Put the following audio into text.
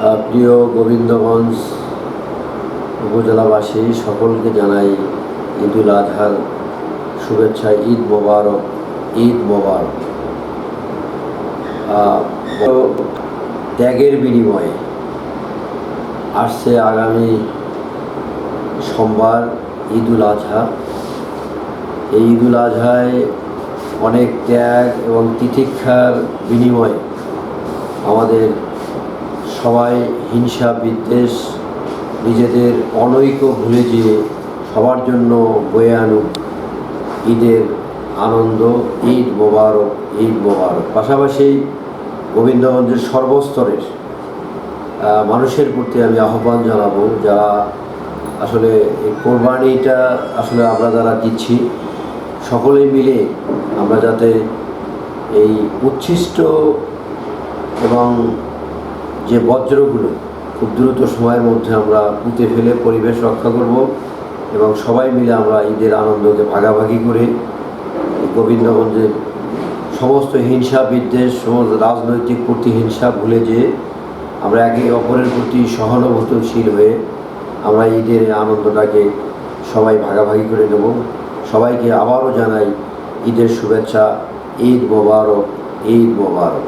প্রিয় গোবিন্দগঞ্জ উপজেলাবাসী, সকলকে জানাই ঈদুল আজহার শুভেচ্ছা, ঈদ মোবারক ঈদ মোবারক। ত্যাগের বিনিময়ে আসছে আগামী সোমবার ঈদুল আজহা। এই ঈদুল আজহায় অনেক ত্যাগ এবং তিতিক্ষার বিনিময়ে আমাদের সবাই হিংসা, বিদ্বেষ, নিজেদের অনৈক্য ভুলে যেয়ে সবার জন্য বয়ে আনুক ঈদের আনন্দ, ঈদ মোবারক ঈদ মোবারক। পাশাপাশি গোবিন্দগঞ্জের সর্বস্তরের মানুষের প্রতি আমি আহ্বান জানাব যারা আসলে এই কোরবানিটা আসলে আমরা যারা দিচ্ছি, সকলে মিলে আমরা যাতে এই উচ্ছিষ্ট এবং যে বজ্রগুলো খুব দ্রুত সময়ের মধ্যে আমরা পুঁতে ফেলে পরিবেশ রক্ষা করব এবং সবাই মিলে আমরা ঈদের আনন্দকে ভাগাভাগি করে গোবিন্দগঞ্জের সমস্ত হিংসা বিদ্বেষ, সমস্ত রাজনৈতিক প্রতিহিংসা ভুলে যেয়ে আমরা একে অপরের প্রতি সহানুভূতিশীল হয়ে আমরা ঈদের আনন্দটাকে সবাই ভাগাভাগি করে নেব। সবাইকে আবারও জানাই ঈদের শুভেচ্ছা, ঈদ মোবারক ঈদ মোবারক।